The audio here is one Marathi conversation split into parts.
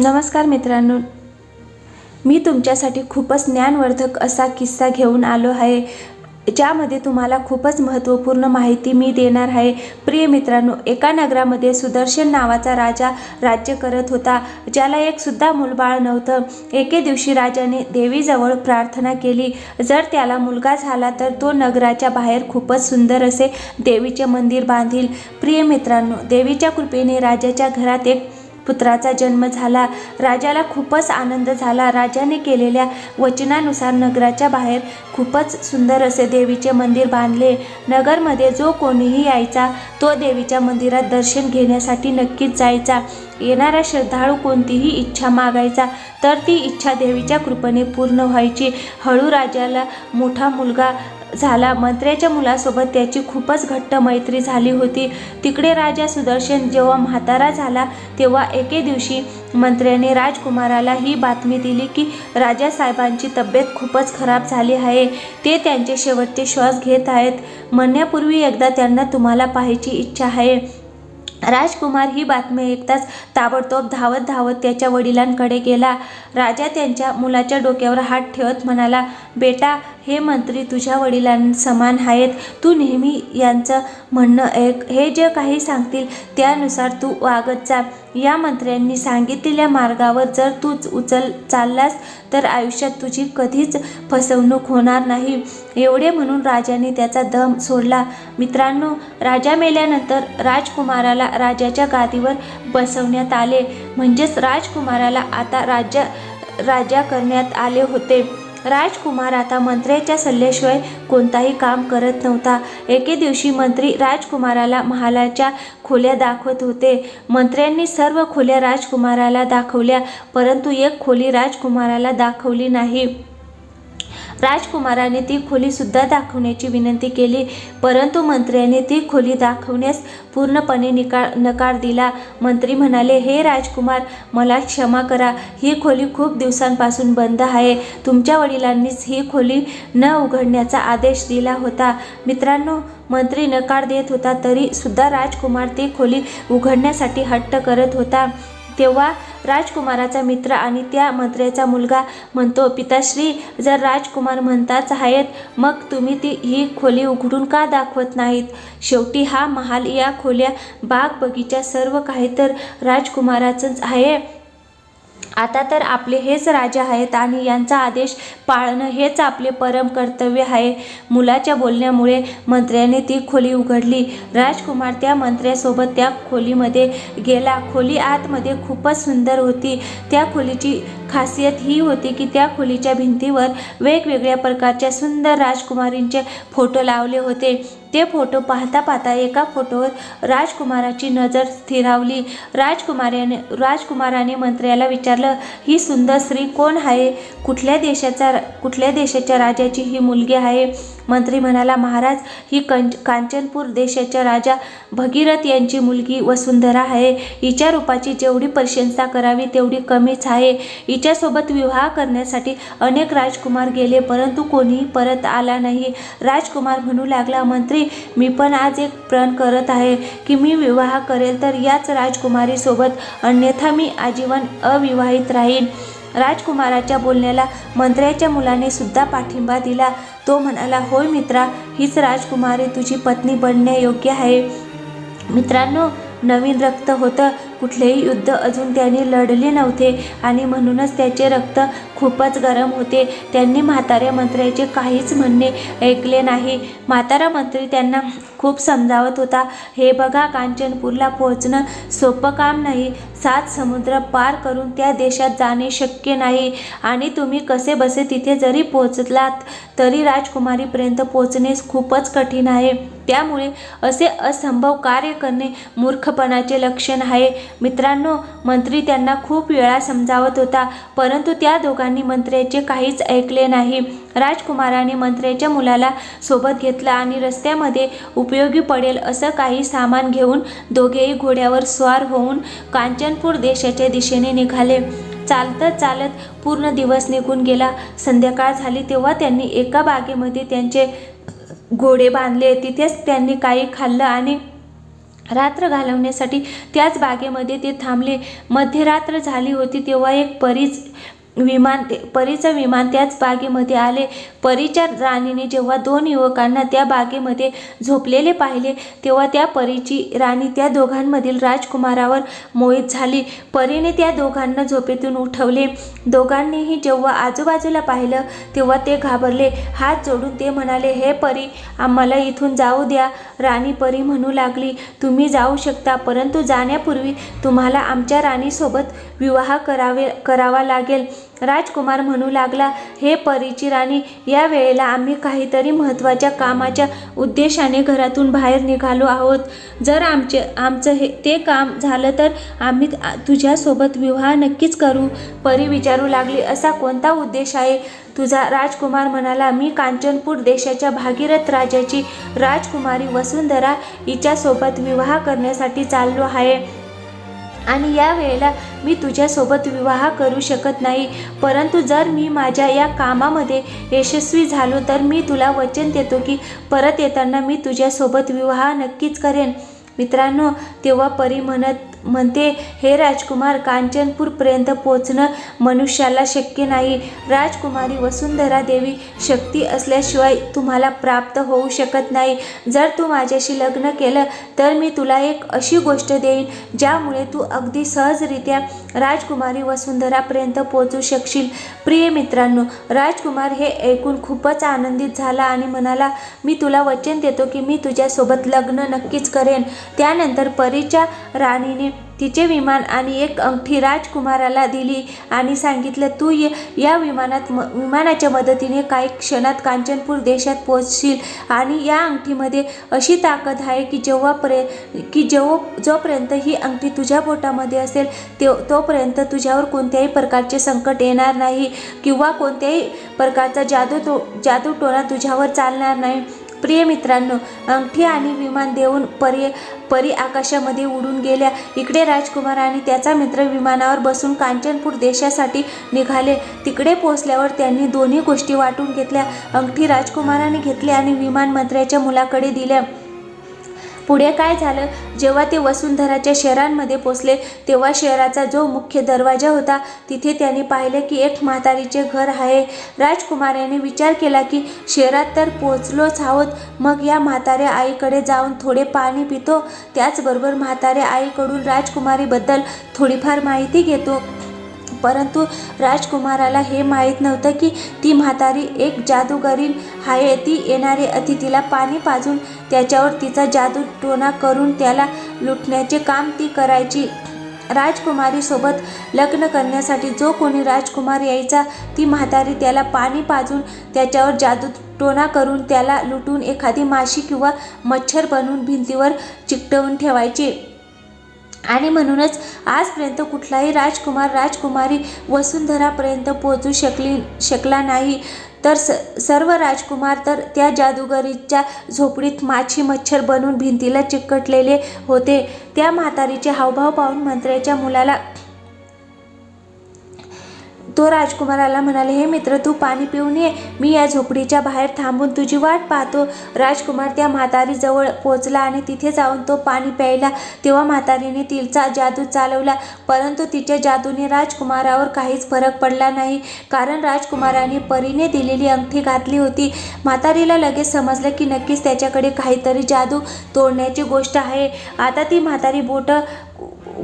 नमस्कार मित्रांनो. मी तुमच्यासाठी खूपच ज्ञानवर्धक असा किस्सा घेऊन आलो आहे ज्यामध्ये तुम्हाला खूपच महत्त्वपूर्ण माहिती मी देणार आहे. प्रिय मित्रांनो एका नगरामध्ये सुदर्शन नावाचा राजा राज्य करत होता ज्याला एक सुद्धा मूलबाळ नव्हतं. एके दिवशी राजाने देवीजवळ प्रार्थना केली. जर त्याला मुलगा झाला तर तो नगराच्या बाहेर खूपच सुंदर असे देवीचे मंदिर बांधील. प्रिय मित्रांनो देवीच्या कृपेने राजाच्या घरात एक पुत्राचा जन्म झाला. राजाला खूपच आनंद झाला. राजाने केलेल्या वचनानुसार नगराच्या बाहेर खूपच सुंदर असे देवीचे मंदिर बांधले. नगरमध्ये जो कोणीही यायचा तो देवीच्या मंदिरात दर्शन घेण्यासाठी नक्कीच जायचा. येणारा श्रद्धाळू कोणतीही इच्छा मागायचा तर ती इच्छा देवीच्या कृपेने पूर्ण व्हायची. हळू राजाला मोठा मुलगा झाला. मंत्र्याच्या मुलासोबत त्याची खूपच घट्ट मैत्री झाली होती. तिकडे राजा सुदर्शन जेव्हा म्हातारा झाला तेव्हा एके दिवशी मंत्र्याने राजकुमाराला ही बातमी दिली की राजा साहेबांची तब्येत खूपच खराब झाली आहे. ते त्यांचे शेवटचे श्वास घेत आहेत. म्हणण्यापूर्वी एकदा त्यांना तुम्हाला पाहायची इच्छा आहे. राजकुमार ही बातमी ऐकताच ताबडतोब धावत धावत त्याच्या वडिलांकडे गेला. राजा त्यांच्या मुलाच्या डोक्यावर हात ठेवत म्हणाला बेटा हे मंत्री तुझ्या वडिलांसमान आहेत. तू नेहमी यांचं म्हणणं ऐक. हे जे काही सांगतील त्यानुसार तू वागत जा. या मंत्र्यांनी सांगितलेल्या मार्गावर जर तू उचल चाललास तर आयुष्यात तुझी कधीच फसवणूक होणार नाही. एवढे म्हणून राजाने त्याचा दम सोडला. मित्रांनो राजा मेल्यानंतर राजकुमाराला राजाच्या गादीवर बसवण्यात आले. म्हणजेच राजकुमाराला आता राज्य राजा करण्यात आले होते. राजकुमार आता मंत्र्याच्या सल्ल्याशिवाय कोणताही काम करत नव्हता. एके दिवशी मंत्री राजकुमाराला महालाच्या खोल्या दाखवत होते. मंत्र्यांनी सर्व खोल्या राजकुमाराला दाखवल्या परंतु एक खोली राजकुमाराला दाखवली नाही. राजकुमाराने ती खोलीसुद्धा दाखवण्याची विनंती केली. परंतु मंत्र्याने ती खोली दाखवण्यास पूर्णपणे निकार नकार दिला. मंत्री म्हणाले हे राजकुमार मला क्षमा करा. ही खोली खूप दिवसांपासून बंद आहे. तुमच्या वडिलांनीच ही खोली न उघडण्याचा आदेश दिला होता. मित्रांनो मंत्री नकार देत होता तरी सुद्धा राजकुमार ती खोली उघडण्यासाठी हट्ट करत होता. तेव्हा राजकुमाराचा मित्र आणि त्या मंत्र्याचा मुलगा म्हणतो पिताश्री जर राजकुमार म्हणताच आहेत मग तुम्ही ती ही खोली उघडून का दाखवत नाहीत? शेवटी हा महाल या खोल्या बाग बगीचा सर्व काही तर राजकुमाराचंच आहे. आता तर आपले हेच राजा आहेत आणि यांचा आदेश पाळणं हेच आपले परम कर्तव्य आहे. मुलाच्या बोलण्यामुळे मंत्र्याने ती खोली उघडली. राजकुमार त्या मंत्र्यासोबत त्या खोलीमध्ये गेला. खोली आतमध्ये खूपच सुंदर होती. त्या खोलीची खासियत ही होती की त्या खोलीच्या भिंतीवर वेगवेगळ्या प्रकारच्या सुंदर राजकुमारींचे फोटो लावले होते. ते फोटो पाहता पाहता एका फोटोवर राजकुमाराची नजर स्थिरावली. राजकुमाराने राजकुमाराने मंत्र्याला विचारलं ही सुंदर स्त्री कोण आहे? कुठल्या देशाचा कुठल्या देशाच्या राजाची ही मुलगी आहे? मंत्री म्हणाला महाराज ही कंच कांचनपूर देशाच्या राजा भगीरथ यांची मुलगी वसुंधरा आहे. हिच्या रूपाची जेवढी प्रशंसा करावी तेवढी कमीच आहे. हिच्यासोबत विवाह करण्यासाठी अनेक राजकुमार गेले परंतु कोणीही परत आला नाही. राजकुमार म्हणू लागला मंत्री मी पण आज एक प्रण करत आहे. की मी विवाह करेल तर याच राजकुमारीसोबत अन्यथा मी आजीवन अविवाहित राहीन. राजकुमाराच्या बोलण्याला मंत्र्याच्या मुलाने सुद्धा पाठिंबा दिला. तो म्हणाला होय मित्रा हीच राजकुमारी तुझी पत्नी बनण्यायोग्य आहे. मित्रांनो नवीन रक्त होतं. कुठलेही युद्ध अजून त्यांनी लढले नव्हते आणि म्हणूनच त्याचे रक्त खूपच गरम होते. त्यांनी म्हाताऱ्या मंत्र्याचे काहीच म्हणणे ऐकले नाही. म्हातारा मंत्री त्यांना खूप समजावत होता. हे बघा कांचनपूरला पोहोचणं सोपं काम नाही. सात समुद्र पार करून त्या देशात जाणे शक्य नाही. आणि तुम्ही कसे बसे तिथे जरी पोहोचलात तरी राजकुमारीपर्यंत पोहोचणे खूपच कठीण आहे. त्यामुळे असे असंभव कार्य करणे मूर्खपणाचे लक्षण आहे. मित्रांनो मंत्री त्यांना खूप वेळा समजावत होता परंतु त्या दोघांनी मंत्र्याचे काहीच ऐकले नाही. राजकुमाराने मंत्र्याच्या मुलाला सोबत घेतलं आणि रस्त्यामध्ये उपयोगी पडेल असं काही सामान घेऊन दोघेही घोड्यावर स्वार होऊन कांचनपूर देशाच्या दिशेने निघाले. चालत चालत पूर्ण दिवस निघून गेला. संध्याकाळ झाली तेव्हा त्यांनी एका बागेमध्ये त्यांचे घोडे बांधले तिथेच त्यांनी काही खाल्लं आणि रात्र घालवण्यासाठी त्याच बागेमध्ये ते थांबले. मध्यरात्र झाली होती तेव्हा एक परीच विमान ते परीचं विमान त्याच बागेमध्ये आले. परीच्या राणीने जेव्हा दोन युवकांना त्या बागेमध्ये झोपलेले पाहिले तेव्हा त्या परीची राणी त्या दोघांमधील राजकुमारावर मोहित झाली. परीने त्या दोघांना झोपेतून उठवले. दोघांनीही जेव्हा आजूबाजूला पाहिलं तेव्हा ते घाबरले. हात जोडून ते म्हणाले हे परी आम्हाला इथून जाऊ द्या. राणी परी म्हणू लागली तुम्ही जाऊ शकता परंतु जाण्यापूर्वी तुम्हाला आमच्या राणीसोबत विवाह करावे करावा लागेल. राजकुमार म्हणू लागला हे परीची राणी या वेळेला आम्ही काहीतरी महत्त्वाच्या कामाच्या उद्देशाने घरातून बाहेर निघालो आहोत. जर आमचे आमचं हे ते काम झालं तर आम्ही तुझ्यासोबत विवाह नक्कीच करू. परी विचारू लागली असा कोणता उद्देश आहे? तुझा राजकुमार म्हणाला मी कांचनपूर देशाच्या भागीरथ राजाची राजकुमारी वसुंधरा हिच्यासोबत विवाह करण्यासाठी चाललो आहे. आणि या वेळेला मी तुझ्यासोबत विवाह करू शकत नाही. परंतु जर मी माझ्या या कामामध्ये यशस्वी झालो तर मी तुला वचन देतो की परत येताना मी तुझ्यासोबत विवाह नक्कीच करेन. मित्रांनो तेव्हा परी म्हणत म्हणते हे राजकुमार कांचनपूरपर्यंत पोचणं मनुष्याला शक्य नाही. राजकुमारी वसुंधरा देवी शक्ती असल्याशिवाय तुम्हाला प्राप्त होऊ शकत नाही. जर तू माझ्याशी लग्न केलं तर मी तुला एक अशी गोष्ट देईन ज्यामुळे तू अगदी सहजरित्या राजकुमारी वसुंधरापर्यंत पोचू शकशील. प्रिय मित्रांनो राजकुमार हे ऐकून खूपच आनंदित झाला आणि म्हणाला मी तुला वचन देतो की मी तुझ्यासोबत लग्न नक्कीच करेन. त्यानंतर परीच्या राणीने तिचे विमान आणि एक अंगठी राजकुमाराला दिली आणि सांगितलं तू ये या विमानात म विमानाच्या मदतीने काही क्षणात कांचनपूर देशात पोचशील आणि या अंगठीमध्ये अशी ताकद आहे की जेव्हापर्यंत की जेव्हा जोपर्यंत ही अंगठी तुझ्या बोटामध्ये असेल ते तोपर्यंत तुझ्यावर कोणत्याही प्रकारचे संकट येणार नाही किंवा कोणत्याही प्रकारचा जादू तो जादूटोणा तुझ्यावर चालणार नाही. प्रिय मित्रांनो अंगठी आणि विमान देऊन पर्य परी आकाशामध्ये उडून गेल्या. इकडे राजकुमार आणि त्याचा मित्र विमानावर बसून कांचनपूर देशासाठी निघाले. तिकडे पोहोचल्यावर त्यांनी दोन्ही गोष्टी वाटून घेतल्या. अंगठी राजकुमाराने घेतली आणि विमान मंत्र्याच्या मुलाकडे दिल्या. पुढे काय झालं? जेव्हा ते वसुंधराच्या शहरांमध्ये पोचले तेव्हा शहराचा जो मुख्य दरवाजा होता तिथे त्यांनी पाहिले की एक म्हातारीचे घर आहे. राजकुमार याने विचार केला की शहरात तर पोचलोच आहोत. मग या म्हाताऱ्या आईकडे जाऊन थोडे पाणी पितो. त्याचबरोबर म्हाताऱ्या आईकडून राजकुमारीबद्दल थोडीफार माहिती घेतो. परंतु राजकुमाराला हे माहीत नव्हतं की ती म्हातारी एक जादूगरीन आहे. ती येणारे अतिथीला पाणी पाजून त्याच्यावर तिचा जादू टोना करून त्याला लुटण्याचे काम ती करायची. राजकुमारीसोबत लग्न करण्यासाठी जो कोणी राजकुमार यायचा ती म्हातारी त्याला पाणी पाजून त्याच्यावर जादू टोना करून त्याला लुटून एखादी माशी किंवा मच्छर बनवून भिंतीवर चिकटवून ठेवायची. आणि म्हणूनच आजपर्यंत कुठलाही राजकुमार राजकुमारी वसुंधरापर्यंत पोहोचू शकली शकला नाही. तर स सर्व राजकुमार तर त्या जादूगरीच्या झोपडीत माछी मच्छर बनून भिंतीला चिकटलेले होते. त्या म्हातारीचे हावभाव पाहून मंत्र्याच्या मुलाला तो राजकुमाराला म्हणाले हे मित्र तू पाणी पिऊन ये. मी या झोपडीच्या बाहेर थांबून तुझी वाट पाहतो. राजकुमार त्या म्हातारीजवळ पोचला आणि तिथे जाऊन तो पाणी प्यायला. तेव्हा म्हातारीने तिचा जादू चालवला. परंतु तिच्या जादूने राजकुमारावर काहीच फरक पडला नाही. कारण राजकुमाराने परीने दिलेली अंगठी घातली होती. म्हातारीला लगेच समजलं की नक्कीच त्याच्याकडे काहीतरी जादू तोडण्याची गोष्ट आहे. आता ती म्हातारी बोटं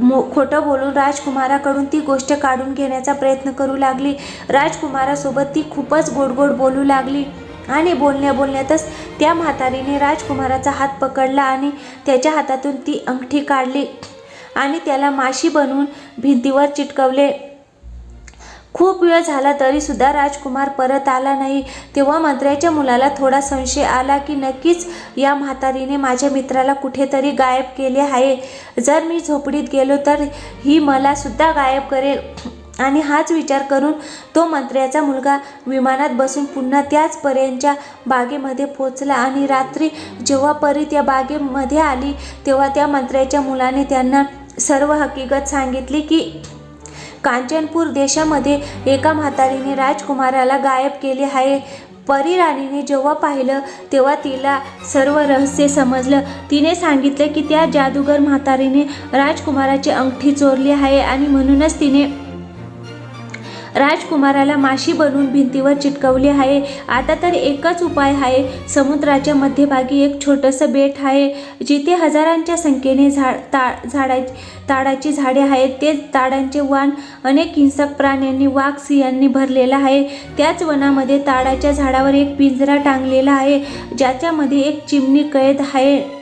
मो खोटं बोलून राजकुमाराकडून ती गोष्ट काढून घेण्याचा प्रयत्न करू लागली. राजकुमारासोबत ती खूपच गोड गोड बोलू लागली आणि बोलण्या बोलण्यातच त्या म्हातारीने राजकुमाराचा हात पकडला आणि त्याच्या हातातून ती अंगठी काढली आणि त्याला माशी बनवून भिंतीवर चिटकवले. खूप वेळ झाला तरीसुद्धा राजकुमार परत आला नाही. तेव्हा मंत्र्याच्या मुलाला थोडा संशय आला की नक्कीच या म्हातारीने माझ्या मित्राला कुठेतरी गायब केले आहे. जर मी झोपडीत गेलो तर ही मला सुद्धा गायब करेल. आणि हाच विचार करून तो मंत्र्याचा मुलगा विमानात बसून पुन्हा त्याच पर्यंतच्या बागेमध्ये पोचला आणि रात्री जेव्हा परी त्या बागेमध्ये आली तेव्हा त्या मंत्र्याच्या मुलाने त्यांना सर्व हकीकत सांगितली की कांचनपूर देशामध्ये एका म्हातारीने राजकुमाराला गायब केले आहे. परी राणीने जेव्हा पाहिलं तेव्हा तिला सर्व रहस्य समजलं. तिने सांगितलं की त्या जादूगर म्हातारीने राजकुमाराची अंगठी चोरली आहे आणि म्हणूनच तिने राजकुमाराला माशी बनवून भिंतीवर चिटकवली आहे. आता तर एकच उपाय आहे. समुद्राच्या मध्यभागी एक छोटंसं बेट आहे जिथे हजारांच्या संख्येने झाड ता झाडा ताडाची झाडे आहेत. ते ताडांचे वाण अनेक हिंसक प्राण्यांनी वाघ सिंहांनी भरलेलं आहे. त्याच वनामध्ये ताडाच्या झाडावर एक पिंजरा टांगलेला आहे ज्याच्यामध्ये एक चिमणी कैद आहे.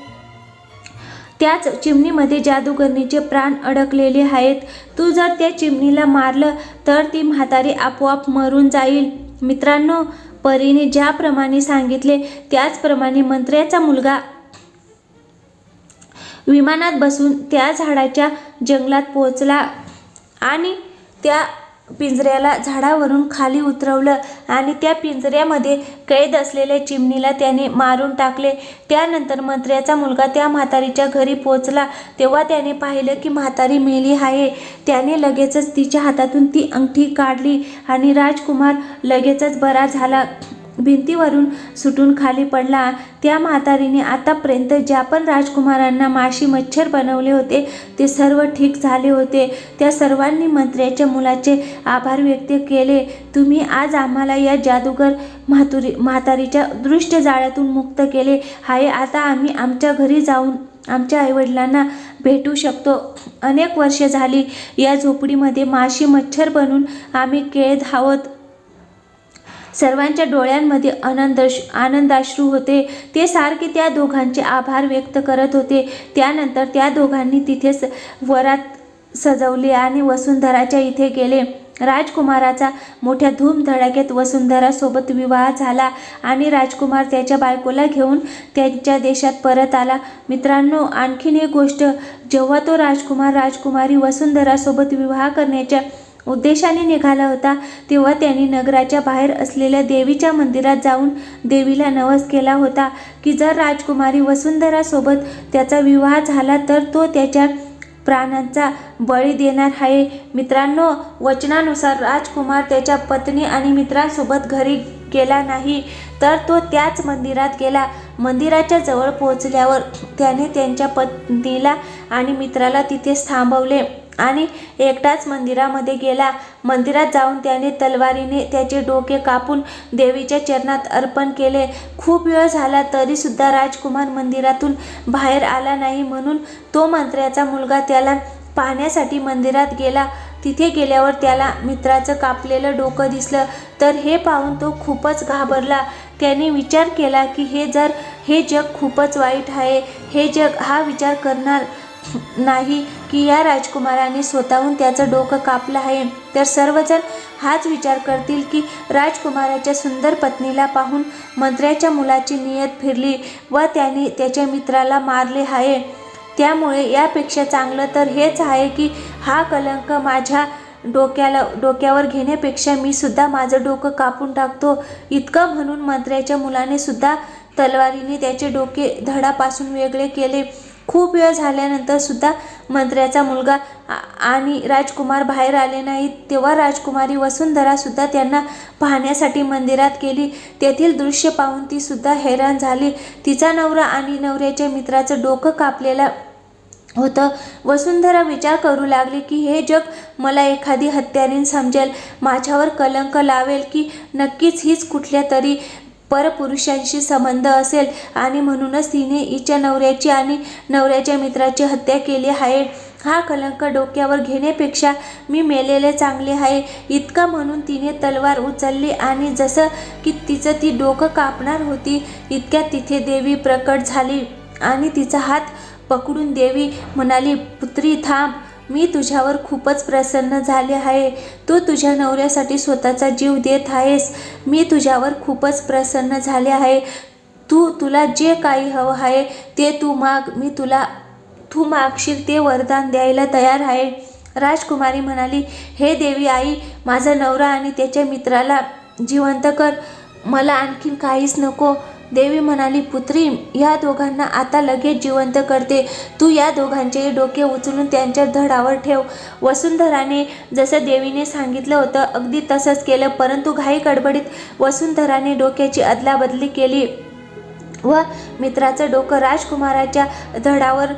त्याच चिमणीमध्ये जादूगरणीचे प्राण अडकलेले आहेत. तू जर त्या चिमणीला मारलं तर ती म्हातारी आपोआप मरून जाईल. मित्रांनो परीने ज्याप्रमाणे सांगितले त्याचप्रमाणे मंत्र्याचा मुलगा विमानात बसून त्या झाडाच्या जंगलात पोहोचला आणि त्या पिंजऱ्याला झाडावरून खाली उतरवलं आणि त्या पिंजऱ्यामध्ये कैद असलेल्या चिमणीला त्याने मारून टाकले. त्यानंतर मंत्र्याचा मुलगा त्या म्हातारीच्या घरी पोचला तेव्हा त्याने पाहिलं की म्हातारी मेली आहे. त्याने लगेचच तिच्या हातातून ती अंगठी काढली आणि राजकुमार लगेचच बरा झाला. भिंतीवरून सुटून खाली पडला. त्या म्हातारीने आतापर्यंत ज्या पण राजकुमारांना माशी मच्छर बनवले होते ते सर्व ठीक झाले होते. त्या सर्वांनी मंत्र्याच्या मुलाचे आभार व्यक्त केले. तुम्ही आज आम्हाला या जादूगर म्हातुरी म्हातारीच्या दृष्ट जाळ्यातून मुक्त केले. आहे आता आम्ही आमच्या घरी जाऊन आमच्या आईवडिलांना भेटू शकतो. अनेक वर्षे झाली या झोपडीमध्ये माशी मच्छर बनून आम्ही केळ धावत सर्वांच्या डोळ्यांमध्ये आनंद आनंदाश्रू होते. ते सारखे त्या दोघांचे आभार व्यक्त करत होते. त्यानंतर त्या दोघांनी तिथेच वरात सजवली आणि वसुंधराच्या इथे गेले. राजकुमाराचा मोठ्या धूमधडाक्यात वसुंधरासोबत विवाह झाला आणि राजकुमार त्याच्या बायकोला घेऊन त्यांच्या देशात परत आला. मित्रांनो आणखीन एक गोष्ट जेव्हा तो राजकुमार राजकुमारी वसुंधरासोबत विवाह करण्याच्या उद्देशाने निघाला होता. तेव्हा त्यांनी नगराच्या बाहेर असलेल्या देवीच्या मंदिरात जाऊन देवीला नवस केला होता की जर राजकुमारी वसुंधरासोबत त्याचा विवाह झाला तर तो त्याच्या प्राणांचा बळी देणार आहे. मित्रांनो वचनानुसार राजकुमार त्याच्या पत्नी आणि मित्रांसोबत घरी गेला नाही तर तो त्याच मंदिरात गेला. मंदिराच्या जवळ पोहोचल्यावर त्याने त्यांच्या पत्नीला आणि मित्राला तिथेच थांबवले. आणि एकटाच मंदिरामध्ये गेला. मंदिरात जाऊन त्याने तलवारीने त्याचे डोके कापून देवीच्या चरणात अर्पण केले. खूप वेळ झाला तरीसुद्धा राजकुमार मंदिरातून बाहेर आला नाही म्हणून तो मंत्र्याचा मुलगा त्याला पाहण्यासाठी मंदिरात गेला. तिथे गेल्यावर त्याला मित्राचं कापलेलं डोकं दिसलं. तर हे पाहून तो खूपच घाबरला. त्याने विचार केला की हे जर हे जग खूपच वाईट आहे. हे जग हा विचार करणार नाही की या राजकुमाराने स्वतःहून त्याचं डोकं कापलं आहे. तर सर्वजण हाच विचार करतील की राजकुमाराच्या सुंदर पत्नीला पाहून मंत्र्याच्या मुलाची नियत फिरली व त्याने त्याच्या मित्राला मारले आहे. त्यामुळे यापेक्षा चांगलं तर हेच आहे की हा कलंक माझ्या डोक्याला डोक्यावर घेण्यापेक्षा मी सुद्धा माझं डोकं कापून टाकतो. इतकं म्हणून मंत्र्याच्या मुलाने सुद्धा तलवारीने त्याचे डोके धडापासून वेगळे केले. खूप वेळ झाल्यानंतर सुद्धा मंत्र्याचा मुलगा आणि राजकुमार बाहेर आले नाहीत. तेव्हा राजकुमारी वसुंधरा सुद्धा त्यांना पाहण्यासाठी मंदिरात गेली. तेथील दृश्य पाहून ती सुद्धा हैराण झाली. तिचा नवरा आणि नवऱ्याच्या मित्राचं डोकं कापलेलं होतं. वसुंधरा विचार करू लागली की हे जग मला एखादी हत्यारीन समजेल. माझ्यावर कलंक लावेल की नक्कीच हीच कुठल्या तरी परपुरुषांशी संबंध असेल आणि म्हणूनच तिने हिच्या नवऱ्याची आणि नवऱ्याच्या मित्राची हत्या केली आहे. हा कलंक डोक्यावर घेण्यापेक्षा मी मेलेले चांगले आहे. इतका म्हणून तिने तलवार उचलली आणि जसं की तिचं ती डोकं कापणार होती इतक्या तिथे देवी प्रकट झाली आणि तिचा हात पकडून देवी म्हणाली पुत्री थांब. मी तुझ्यावर खूपच प्रसन्न झाले आहे. तू तुझ्या नवऱ्यासाठी स्वतःचा जीव देत आहेस. मी तुझ्यावर खूपच प्रसन्न झाले आहे. तू तुला जे काही हवं आहे ते तू माग मी तुला तू मागशील ते वरदान द्यायला तयार आहे. राजकुमारी म्हणाली हे देवी आई माझा नवरा आणि त्याच्या मित्राला जिवंत कर. मला आणखीन काहीच नको. देवी म्हणाली पुत्री या दोघांना आता लगेच जिवंत करते. तू या दोघांचेही डोके उचलून त्यांच्या धडावर ठेव. वसुंधराने जसं देवीने सांगितलं होतं अगदी तसंच केलं. परंतु घाई गडबडीत वसुंधराने डोक्याची अदलाबदली केली व मित्राचं डोकं राजकुमाराच्या धडावर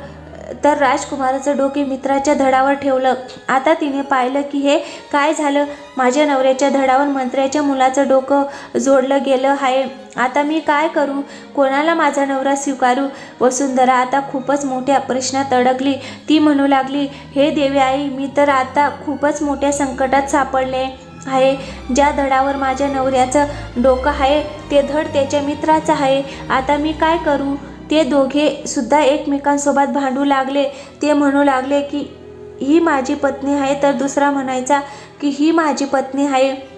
तर राजकुमाराचं डोके मित्राच्या धडावर ठेवलं. आता तिने पाहिलं की हे काय झालं? माझ्या नवऱ्याच्या धडावर मंत्र्याच्या मुलाचं डोकं जोडलं गेलं आहे. आता मी काय करू? कोणाला माझा नवरा स्वीकारू? वसुंधरा आता खूपच मोठ्या प्रश्नात अडकली. ती म्हणू लागली हे देवी आई मी तर आता खूपच मोठ्या संकटात सापडले आहे. ज्या धडावर माझ्या नवऱ्याचं डोकं आहे ते धड त्याच्या मित्राचं आहे. आता मी काय करू? ते दोघे सुद्धा एकमेकांसोबत भांडू लागले. ते म्हणू लागले की ही माझी पत्नी आहे. तर दुसरा म्हणायचा की ही माझी पत्नी आहे.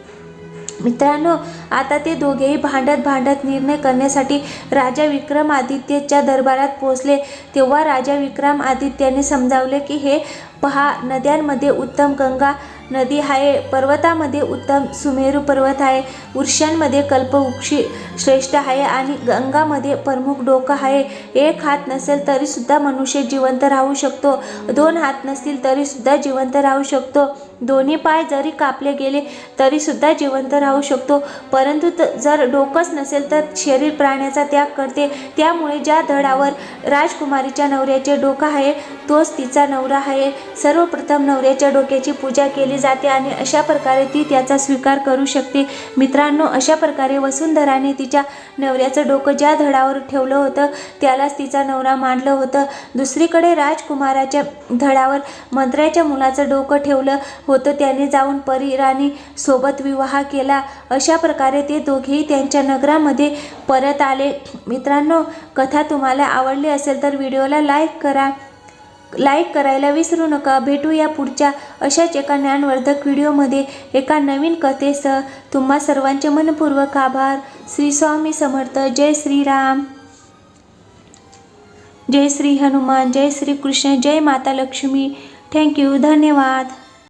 मित्रांनो आता ते दोघेही भांडत भांडत निर्णय करण्यासाठी राजा विक्रमादित्यच्या दरबारात पोहोचले. तेव्हा राजा विक्रमादित्याने समजावले की हे पहा नद्यांमध्ये उत्तम गंगा नदी आहे. पर्वतामध्ये उत्तम सुमेरू पर्वत आहे. वृक्षांमध्ये कल्पवृक्षी श्रेष्ठ आहे आणि गंगामध्ये प्रमुख डोकं आहे. एक हात नसेल तरीसुद्धा मनुष्य जिवंत राहू शकतो. दोन हात नसतील तरीसुद्धा जिवंत राहू शकतो. दोन्ही पाय जरी कापले गेले तरीसुद्धा जिवंत राहू शकतो. परंतु त जर डोकंच नसेल तर शरीर प्राण्याचा त्याग करते. त्यामुळे ज्या धडावर राजकुमारीच्या नवऱ्याचे डोकं आहे तोच तिचा नवरा आहे. सर्वप्रथम नवऱ्याच्या डोक्याची पूजा केली जाते आणि अशा प्रकारे ती त्याचा स्वीकार करू शकते. मित्रांनो अशा प्रकारे वसुंधराने तिच्या नवऱ्याचं डोकं ज्या धडावर ठेवलं होतं त्यालाच तिचा नवरा मानलं होतं. दुसरीकडे राजकुमाराच्या धडावर मंत्र्याच्या मुलाचं डोकं ठेवलं होतं. त्याने जाऊन परी राणी सोबत विवाह केला. अशा प्रकारे ते दोघेही त्यांच्या नगरामध्ये परत आले. मित्रांनो कथा तुम्हाला आवडली असेल तर व्हिडिओला लाईक करा. लाईक करायला विसरू नका. भेटूया पुढच्या अशाच एका ज्ञानवर्धक व्हिडिओमध्ये. एका नवीन कथेसह तुम्हा सर्वांचे मनपूर्वक आभार. श्री स्वामी समर्थ. जय श्रीराम. जय श्री हनुमान. जय श्री कृष्ण. जय माता लक्ष्मी. थँक्यू धन्यवाद.